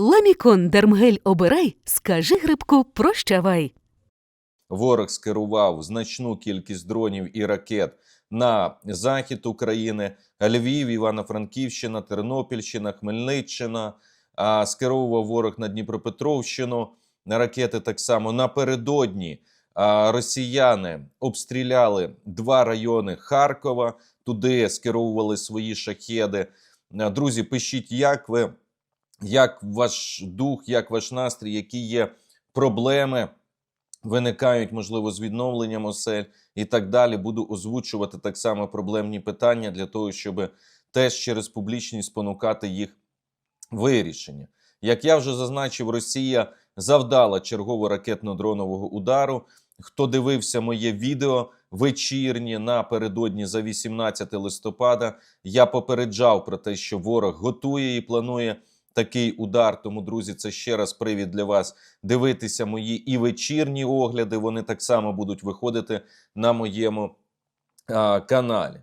Ламікон Дермгель обирай, скажи грибку прощавай. Ворог скерував значну кількість дронів і ракет на захід України, Львів, Івано-Франківщина, Тернопільщина, Хмельниччина. Скеровував ворог на Дніпропетровщину ракети так само. Напередодні росіяни обстріляли два райони Харкова. Туди скеровували свої шахеди. Друзі, пишіть, як ви, як ваш дух, як ваш настрій, які є проблеми виникають, можливо, з відновленням осель і так далі. Буду озвучувати так само проблемні питання для того, щоб теж через публічність спонукати їх вирішення. Як я вже зазначив, Росія завдала чергового ракетно-дронового удару. Хто дивився моє відео вечірнє напередодні за 18 листопада, я попереджав про те, що ворог готує і планує такий удар. Тому, друзі, це ще раз привід для вас дивитися мої і вечірні огляди. Вони так само будуть виходити на моєму а, каналі.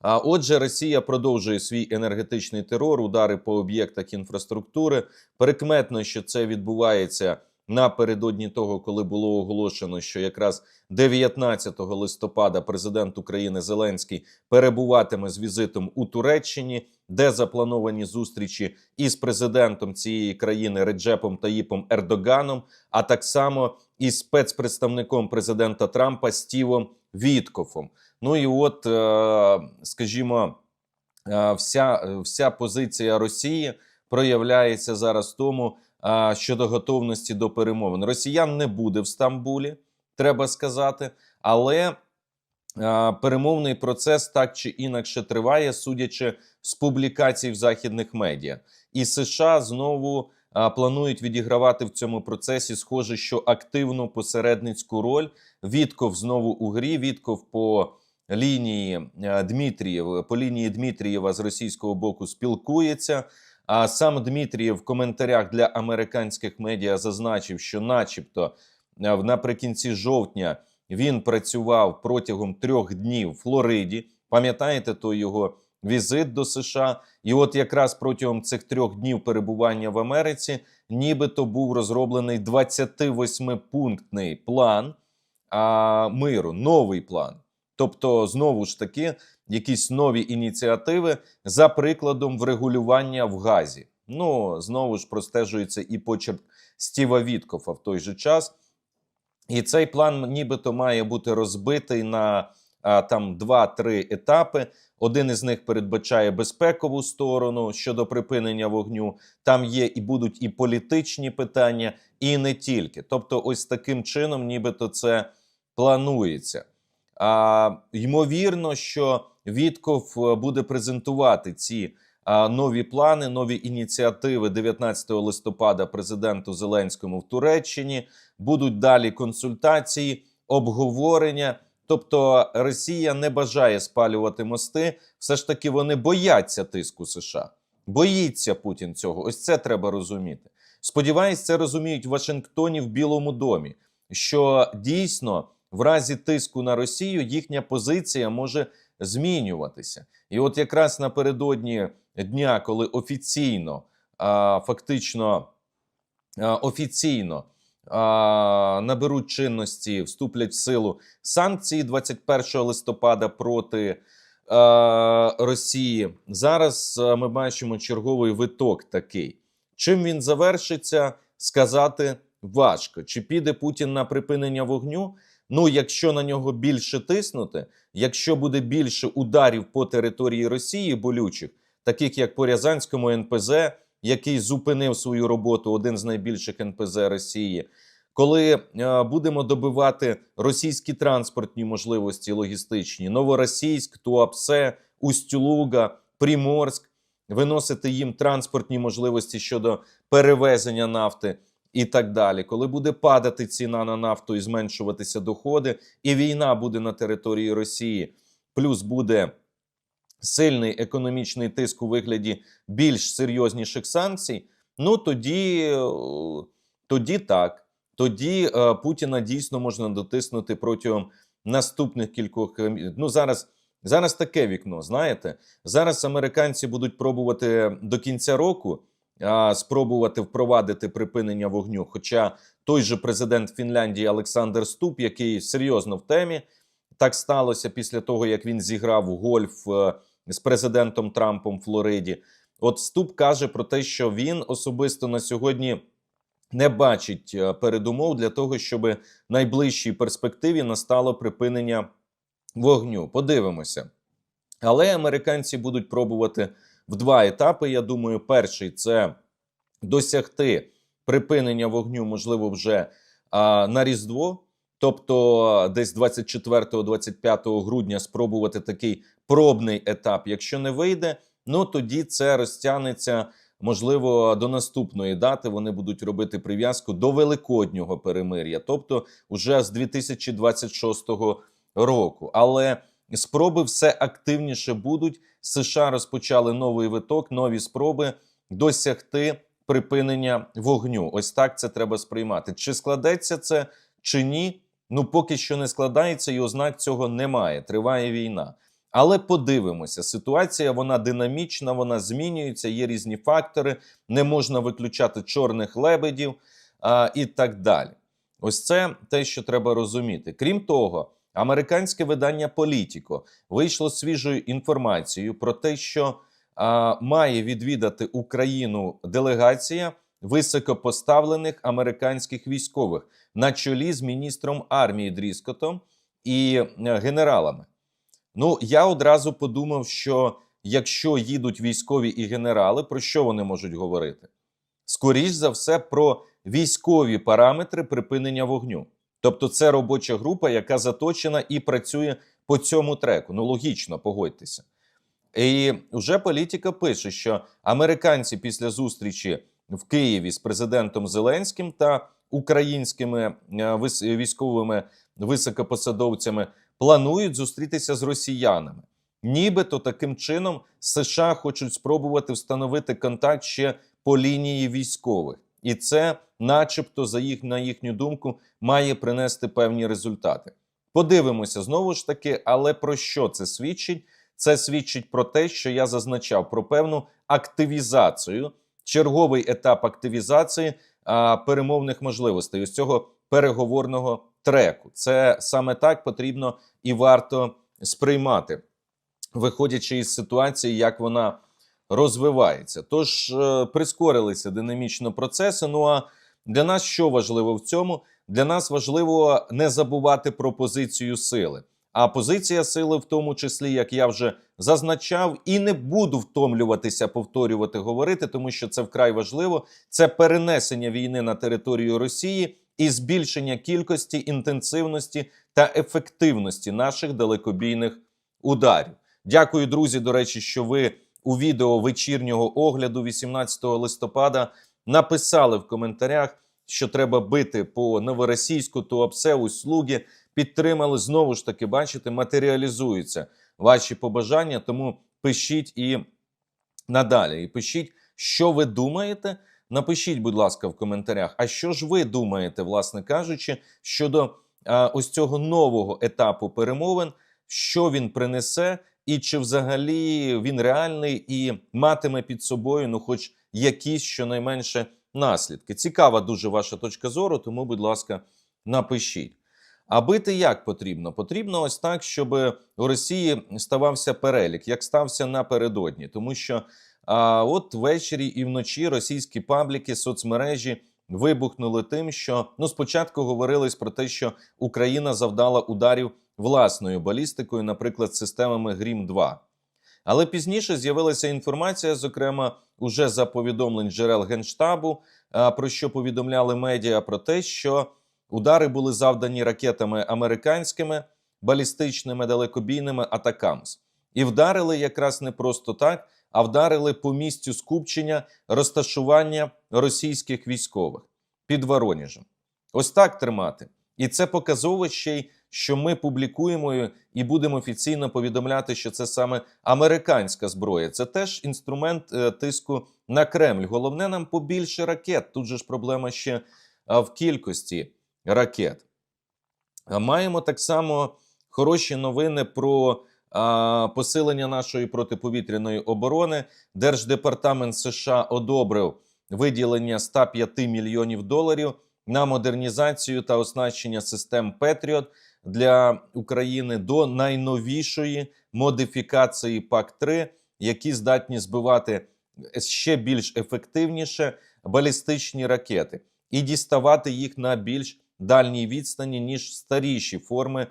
А отже, Росія продовжує свій енергетичний терор, удари по об'єктах інфраструктури. Прикметно, що це відбувається напередодні того, коли було оголошено, що якраз 19 листопада президент України Зеленський перебуватиме з візитом у Туреччині, де заплановані зустрічі із президентом цієї країни Реджепом Таїпом Ердоганом, а так само і спецпредставником президента Трампа Стівом Віткофом. Ну і от, е, скажімо, е, вся, вся позиція Росії проявляється зараз в тому, щодо готовності до перемовин. Росіян не буде в Стамбулі, треба сказати, але перемовний процес так чи інакше триває, судячи з публікацій в західних медіа. І США знову планують відігравати в цьому процесі, схоже, що активну посередницьку роль. Вітков знову у грі. Вітков по лінії е, Дмитрієв, по лінії Дмитрієва з російського боку спілкується. А сам Дмитрієв в коментарях для американських медіа зазначив, що, начебто, е, наприкінці жовтня він працював протягом трьох днів в Флориді. Пам'ятаєте той його візит до США? І от якраз протягом цих трьох днів перебування в Америці, нібито був розроблений 28-пунктний план а, миру, новий план. Тобто, знову ж таки, якісь нові ініціативи за прикладом врегулювання в газі. Ну, знову ж простежується і почерк Стіва Віткофа в той же час. І цей план нібито має бути розбитий на а, там 2-3 етапи. Один із них передбачає безпекову сторону щодо припинення вогню. Там є і будуть і політичні питання, і не тільки. Тобто, ось таким чином, нібито це планується. А, ймовірно, що Вітков е, буде презентувати ці нові плани, нові ініціативи 19 листопада президенту Зеленському в Туреччині. Будуть далі консультації, обговорення. Тобто Росія не бажає спалювати мости. Все ж таки вони бояться тиску США. Боїться Путін цього. Ось це треба розуміти. Сподіваюсь, це розуміють в Вашингтоні в Білому домі. Що дійсно в разі тиску на Росію їхня позиція може змінюватися. І от якраз напередодні дня, коли офіційно, а, фактично а, офіційно а, наберуть чинності, вступлять в силу санкції 21 листопада проти Росії. Зараз ми бачимо черговий виток такий. Чим він завершиться, сказати важко. Чи піде Путін на припинення вогню? Ну, якщо на нього більше тиснути, якщо буде більше ударів по території Росії болючих, таких як по Рязанському НПЗ, який зупинив свою роботу, один з найбільших НПЗ Росії, коли е, будемо добивати російські транспортні можливості логістичні, Новоросійськ, Туапсе, Устюлуга, Приморськ, виносити їм транспортні можливості щодо перевезення нафти і так далі. Коли буде падати ціна на нафту і зменшуватися доходи, і війна буде на території Росії, плюс буде сильний економічний тиск у вигляді більш серйозніших санкцій, ну тоді, тоді так. Тоді е, Путіна дійсно можна дотиснути протягом наступних кількох е, Ну зараз, зараз таке вікно. Знаєте, зараз американці будуть пробувати до кінця року спробувати впровадити припинення вогню. Хоча той же президент Фінляндії Олександр Ступ, який серйозно в темі, так сталося після того, як він зіграв гольф е, з президентом Трампом в Флориді. От Ступ каже про те, що він особисто на сьогодні не бачить е, передумов для того, щоб в найближчій перспективі настало припинення вогню. Подивимося. Але американці будуть пробувати в два етапи. Я думаю, перший це досягти припинення вогню, можливо, вже а, на Різдво. Тобто, десь 24-25 грудня спробувати такий пробний етап. Якщо не вийде, ну тоді це розтягнеться, можливо, до наступної дати. Вони будуть робити прив'язку до великоднього перемир'я, тобто уже з 2026 року. Але спроби все активніше будуть. США розпочали новий виток, нові спроби досягти припинення вогню. Ось так це треба сприймати. Чи складеться це, чи ні? Ну, поки що не складається, і ознак цього немає. Триває війна. Але подивимося, ситуація вона динамічна, вона змінюється, є різні фактори, не можна виключати чорних лебедів а, і так далі. Ось це те, що треба розуміти. Крім того, американське видання Політіко вийшло свіжою інформацією про те, що а, має відвідати Україну делегація високопоставлених американських військових на чолі з міністром армії Дріскотом і е, генералами. Ну, я одразу подумав, що якщо їдуть військові і генерали, про що вони можуть говорити? Скоріш за все, про військові параметри припинення вогню. Тобто, це робоча група, яка заточена і працює по цьому треку. Ну, логічно, погодьтеся. І вже політика пише, що американці після зустрічі в Києві з президентом Зеленським та українськими е, військовими високопосадовцями планують зустрітися з росіянами. Нібито таким чином США хочуть спробувати встановити контакт ще по лінії військових, і це, начебто, за їх на їхню думку, має принести певні результати. Подивимося знову ж таки, але про що це свідчить? Це свідчить про те, що я зазначав про певну активізацію, черговий етап активізації а, перемовних можливостей ось цього переговорного треку. Це саме так потрібно і варто сприймати, виходячи із ситуації, як вона розвивається. Тож е, прискорилися динамічно процеси. Ну а для нас що важливо в цьому? Для нас важливо не забувати про позицію сили. А позиція сили, в тому числі, як я вже зазначав, і не буду втомлюватися повторювати, говорити, тому що це вкрай важливо. Це перенесення війни на територію Росії і збільшення кількості, інтенсивності та ефективності наших далекобійних ударів. Дякую, друзі. До речі, що ви у відео вечірнього огляду 18 листопада написали в коментарях, що треба бити по новоросійську Туапсе, услуги. Підтримали знову ж таки, бачите, матеріалізуються ваші побажання. Тому пишіть і надалі. І пишіть, що ви думаєте. Напишіть, будь ласка, в коментарях. А що ж ви думаєте, власне кажучи, щодо а, ось цього нового етапу перемовин, що він принесе, і чи взагалі він реальний і матиме під собою, ну, хоч якісь щонайменше наслідки? Цікава дуже ваша точка зору, тому, будь ласка, напишіть. А бити як потрібно? Потрібно ось так, щоб у Росії ставався перелік, як стався напередодні, тому що а, от ввечері і вночі російські пабліки, соцмережі вибухнули тим, що ну спочатку говорилось про те, що Україна завдала ударів власною балістикою, наприклад, системами Грім 2 але пізніше з'явилася інформація, зокрема, уже за повідомлень джерел генштабу, про що повідомляли медіа, про те, що удари були завдані ракетами американськими балістичними далекобійними атакамс. І вдарили якраз не просто так, а вдарили по місцю скупчення розташування російських військових під Воронежем. Ось так тримати. І це показово ще й, що ми публікуємо і будемо офіційно повідомляти, що це саме американська зброя. Це теж інструмент е, тиску на Кремль. Головне нам побільше ракет. Тут же ж проблема ще в кількості ракет. Маємо так само хороші новини про посилення нашої протиповітряної оборони. Держдепартамент США одобрив виділення 105 мільйонів доларів на модернізацію та оснащення систем Петріот для України до найновішої модифікації ПАК-3, які здатні збивати ще більш ефективніше балістичні ракети і діставати їх на більш дальній відстані, ніж старіші форми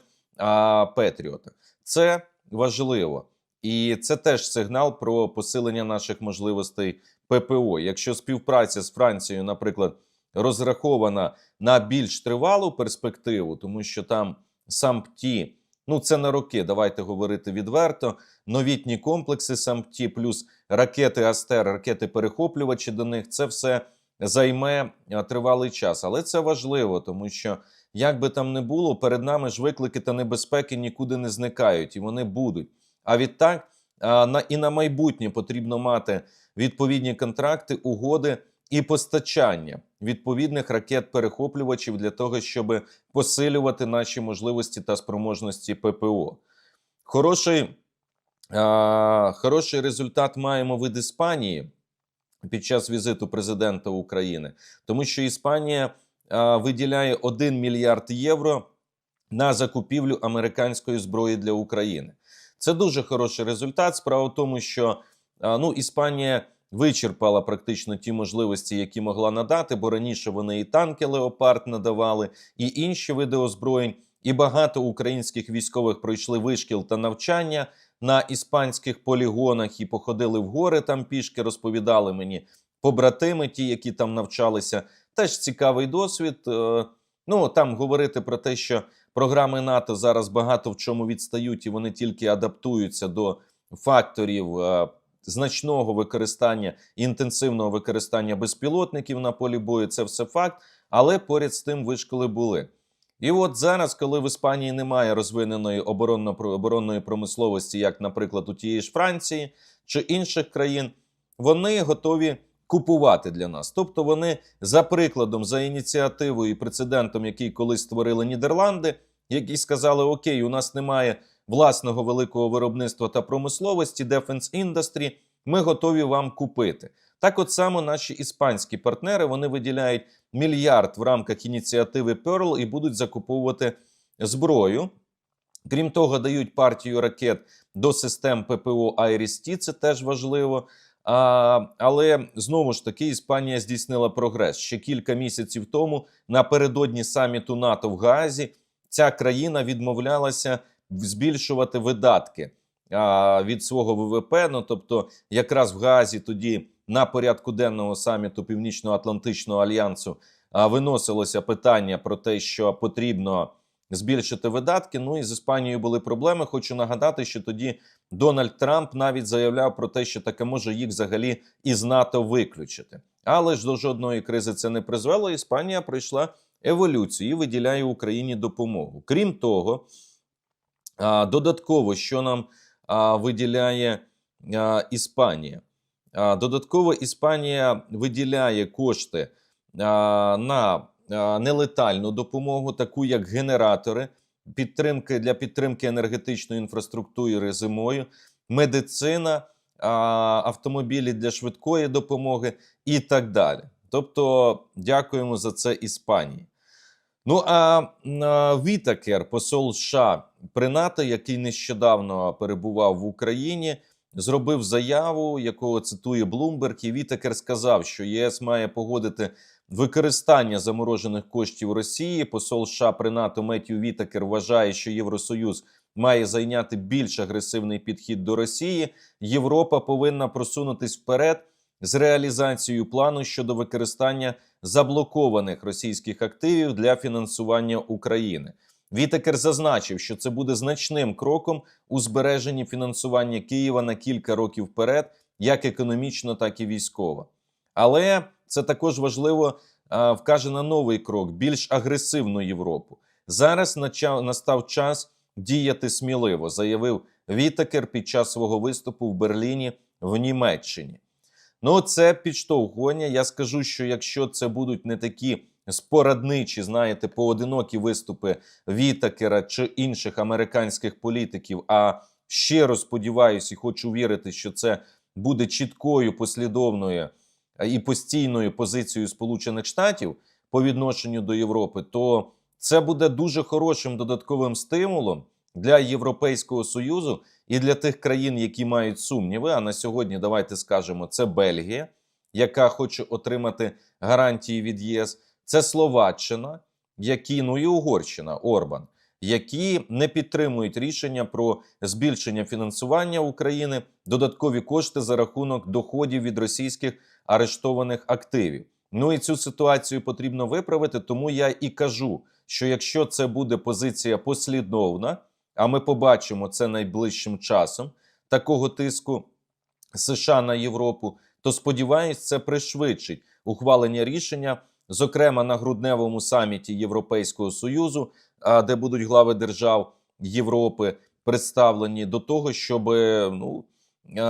Петріота. Це важливо. І це теж сигнал про посилення наших можливостей ППО. Якщо співпраця з Францією, наприклад, розрахована на більш тривалу перспективу, тому що там САМПТІ, ну це на роки, давайте говорити відверто. Новітні комплекси САМПТІ, плюс ракети Астер, ракети перехоплювачі до них, це все займе тривалий час. Але це важливо, тому що як би там не було, перед нами ж виклики та небезпеки нікуди не зникають, і вони будуть. А відтак на і на майбутнє потрібно мати відповідні контракти, угоди і постачання відповідних ракет-перехоплювачів для того, щоб посилювати наші можливості та спроможності ППО. Хороший, а, хороший результат маємо від Іспанії під час візиту президента України, тому що Іспанія а, виділяє 1 мільярд євро на закупівлю американської зброї для України. Це дуже хороший результат. Справа в тому, що а, ну, Іспанія вичерпала практично ті можливості, які могла надати, бо раніше вони і танки Леопард надавали, і інші види озброєнь. І багато українських військових пройшли вишкіл та навчання на іспанських полігонах і походили в гори там пішки, розповідали мені побратими, ті, які там навчалися. Теж цікавий досвід. Е, Ну там говорити про те, що програми НАТО зараз багато в чому відстають, і вони тільки адаптуються до факторів е, значного використання інтенсивного використання безпілотників на полі бою. Це все факт. Але поряд з тим вишколи були. І от зараз, коли в Іспанії немає розвиненої оборонно оборонної промисловості, як, наприклад, у тієї ж Франції чи інших країн, вони готові купувати для нас. Тобто, вони за прикладом, за ініціативою і прецедентом, який колись створили Нідерланди, які сказали: Окей, у нас немає власного великого виробництва та промисловості, Defense Industry, ми готові вам купити. Так, от само наші іспанські партнери вони виділяють мільярд в рамках ініціативи Pearl і будуть закуповувати зброю. Крім того, дають партію ракет до систем ППО Айріс-Ті, це теж важливо. А, але знову ж таки Іспанія здійснила прогрес ще кілька місяців тому. Напередодні саміту НАТО в Гаазі ця країна відмовлялася збільшувати видатки від свого ВВП. Ну тобто, якраз в Гаазі тоді на порядку денного саміту Північно-Атлантичного альянсу виносилося питання про те, що потрібно збільшити видатки. Ну і з Іспанією були проблеми. Хочу нагадати, що тоді Дональд Трамп навіть заявляв про те, що таке може їх взагалі із НАТО виключити. Але ж до жодної кризи це не призвело. Іспанія пройшла еволюцію і виділяє Україні допомогу. Крім того, додатково, що нам виділяє Іспанія. Додатково Іспанія виділяє кошти на нелетальну допомогу, таку як генератори, підтримки для підтримки енергетичної інфраструктури зимою, медицина, автомобілі для швидкої допомоги і так далі. Тобто, дякуємо за це Іспанії. Ну а, Вітакер, посол США при НАТО, який нещодавно перебував в Україні, зробив заяву, якого цитує Блумберг, і Вітакер сказав, що ЄС має погодити використання заморожених коштів Росії. Посол США при НАТО Меттью Вітакер вважає, що Євросоюз має зайняти більш агресивний підхід до Росії. Європа повинна просунутись вперед з реалізацією плану щодо використання заблокованих російських активів для фінансування України. Вітекер зазначив, що це буде значним кроком у збереженні фінансування Києва на кілька років вперед, як економічно, так і військово. Але це також важливо а, вкаже на новий крок більш агресивну Європу. Зараз настав час діяти сміливо, заявив Вітекер під час свого виступу в Берліні в Німеччині. Ну, це підштовхування. Я скажу, що якщо це будуть не такі спорадничі, знаєте, поодинокі виступи Вітакера чи інших американських політиків, а щиро сподіваюся і хочу вірити, що це буде чіткою послідовною і постійною позицією Сполучених Штатів по відношенню до Європи, то це буде дуже хорошим додатковим стимулом для Європейського Союзу і для тих країн, які мають сумніви. А на сьогодні давайте скажемо: це Бельгія, яка хоче отримати гарантії від ЄС, це Словаччина, які ну і Угорщина Орбан, які не підтримують рішення про збільшення фінансування України, додаткові кошти за рахунок доходів від російських арештованих активів. Ну і цю ситуацію потрібно виправити. Тому я і кажу, що якщо це буде позиція послідовна, а ми побачимо це найближчим часом такого тиску США на Європу, то сподіваюсь, це пришвидшить ухвалення рішення, зокрема на грудневому саміті Європейського союзу, де будуть глави держав Європи представлені до того, щоб ну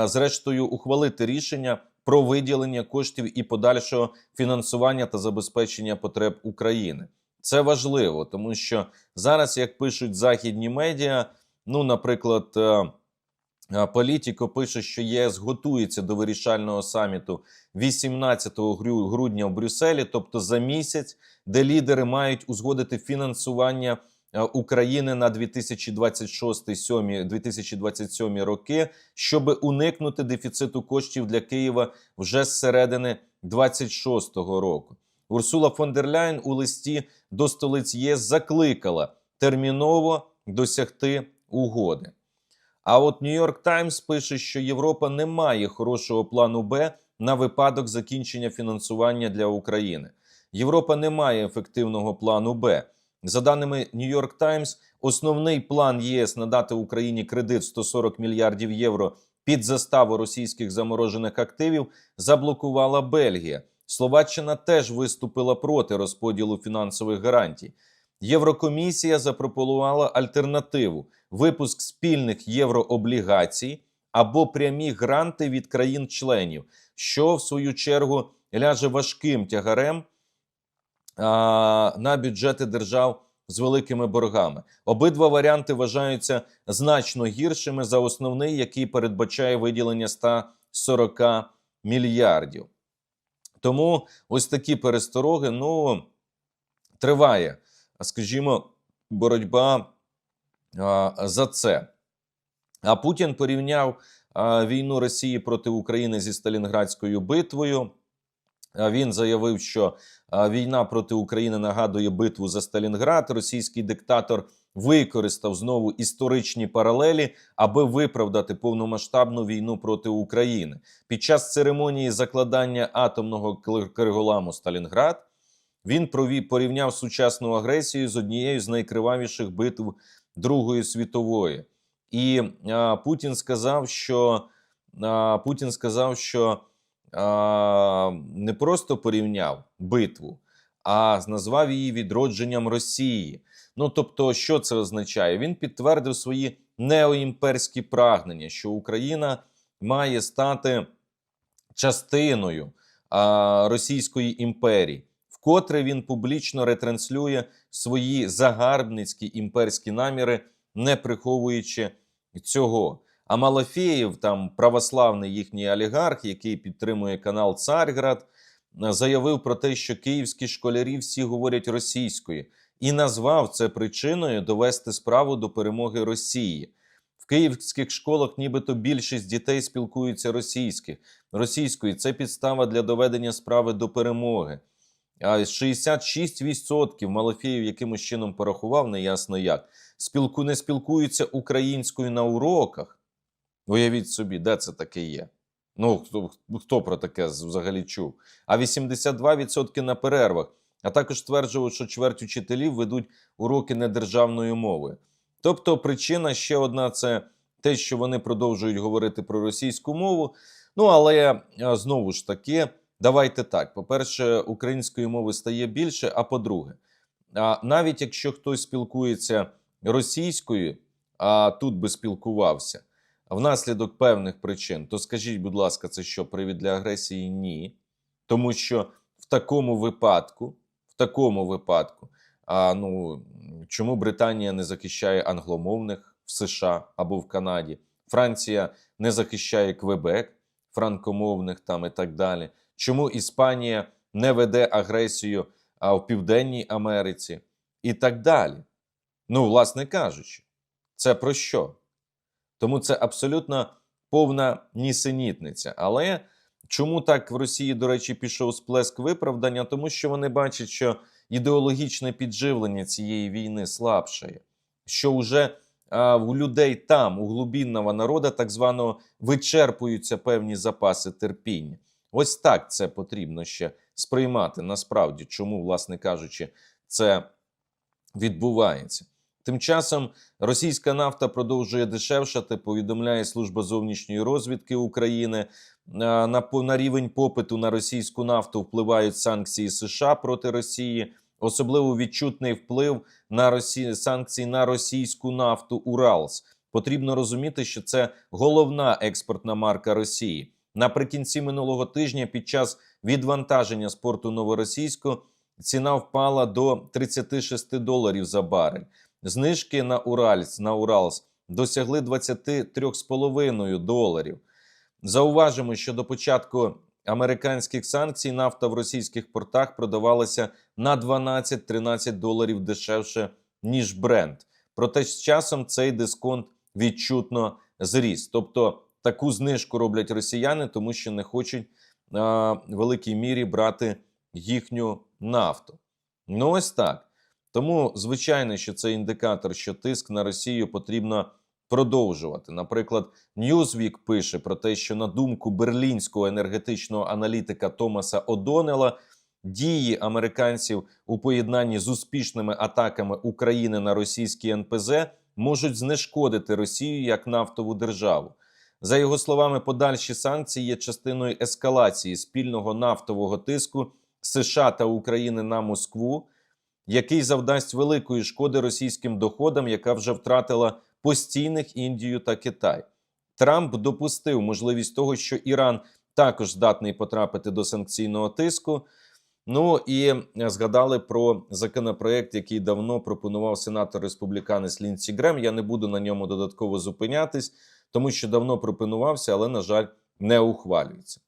зрештою ухвалити рішення про виділення коштів і подальшого фінансування та забезпечення потреб України. Це важливо, тому що зараз, як пишуть західні медіа, ну, наприклад, е, е, Політіко пише, що ЄС готується до вирішального саміту 18 грудня в Брюсселі, тобто за місяць, де лідери мають узгодити фінансування е, України на 2026-2027 роки, щоб уникнути дефіциту коштів для Києва вже з середини 26-го року. Урсула фон дер Ляйн у листі до столиць ЄС закликала терміново досягти угоди. А от Нью-Йорк Таймс пише, що Європа не має хорошого плану Б на випадок закінчення фінансування для України. Європа не має ефективного плану Б. За даними Нью-Йорк Таймс, основний план ЄС надати Україні кредит 140 мільярдів євро під заставу російських заморожених активів заблокувала Бельгія. Словаччина теж виступила проти розподілу фінансових гарантій. Єврокомісія запропонувала альтернативу випуск спільних єврооблігацій або прямі гранти від країн-членів, що в свою чергу ляже важким тягарем а, на бюджети держав з великими боргами. Обидва варіанти вважаються значно гіршими за основний, який передбачає виділення 140 мільярдів. Тому ось такі перестороги. Ну триває, скажімо, боротьба за це. А Путін порівняв війну Росії проти України зі Сталінградською битвою. Він заявив, що війна проти України нагадує битву за Сталінград. Російський диктатор використав знову історичні паралелі, аби виправдати повномасштабну війну проти України. Під час церемонії закладання атомного криголаму Сталінград він провів порівняв сучасну агресію з однією з найкривавіших битв Другої світової. І а, Путін сказав, що а, Путін сказав, що а, не просто порівняв битву, а назвав її відродженням Росії. Ну тобто, що це означає? Він підтвердив свої неоімперські прагнення, що Україна має стати частиною а, Російської імперії, вкотре він публічно ретранслює свої загарбницькі імперські наміри, не приховуючи цього. А Малафєєв, там православний їхній олігарх, який підтримує канал Царград, е, заявив про те, що київські школярі всі говорять російською, і назвав це причиною довести справу до перемоги Росії. В київських школах нібито більшість дітей спілкуються російською. Російською це підстава для доведення справи до перемоги. А 66% Малафєєв якимось чином порахував, неясно як. Спілку не спілкуються українською на уроках. Уявіть собі, де це таке є. Ну, хто, хто про таке взагалі чув? А 82% на перервах. А також стверджував, що чверть учителів ведуть уроки недержавною мовою. Тобто, причина ще одна це те, що вони продовжують говорити про російську мову. Ну, але знову ж таки, давайте так: по-перше, української мови стає більше. А по-друге, навіть якщо хтось спілкується російською, а тут би спілкувався внаслідок певних причин, то скажіть, будь ласка, це що привід для агресії? Ні. Тому що в такому випадку, в такому випадку, а ну чому Британія не захищає англомовних в США або в Канаді? Франція не захищає Квебек, франкомовних там і так далі. чому Іспанія не веде агресію а, в Південній Америці і так далі. Ну, власне кажучи, це про що? Тому це абсолютно повна нісенітниця. Але чому так в Росії, до речі, пішов сплеск виправдання? Тому що вони бачать, що ідеологічне підживлення цієї війни слабшає, що вже у людей там, у глубінного народу, так званого, вичерпуються певні запаси терпіння. Ось так це потрібно ще сприймати. Насправді, чому, власне кажучи, це відбувається. Тим часом російська нафта продовжує дешевшати. Повідомляє служба зовнішньої розвідки України. На, по- на рівень попиту на російську нафту впливають санкції США проти Росії. Особливо відчутний вплив на Росі... санкції на російську нафту Уралс. Потрібно розуміти, що це головна експортна марка Росії. Наприкінці минулого тижня, під час відвантаження з порту Новоросійську, ціна впала до 36 доларів за барель. Знижки на Уральс на Уралс досягли 23,5 доларів. Зауважимо, що до початку американських санкцій нафта в російських портах продавалася на 12-13 доларів дешевше ніж бренд. Проте з часом цей дисконт відчутно зріс. Тобто таку знижку роблять росіяни, тому що не хочуть в великій мірі брати їхню нафту. Ну ось так. Тому, звичайно, що це індикатор, що тиск на Росію потрібно продовжувати. Наприклад, Newsweek пише про те, що на думку берлінського енергетичного аналітика Томаса Одонела, дії американців у поєднанні з успішними атаками України на російські НПЗ можуть знешкодити Росію як нафтову державу. За його словами, подальші санкції є частиною ескалації спільного нафтового тиску США та України на Москву, який завдасть великої шкоди російським доходам, яка вже втратила постійних Індію та Китай. Трамп допустив можливість того, що Іран також здатний потрапити до санкційного тиску. Ну і е, згадали про законопроект, який давно пропонував сенатор республіканець Лінсі Грем. Я не буду на ньому додатково зупинятись, тому що давно пропонувався, але на жаль, не ухвалюється.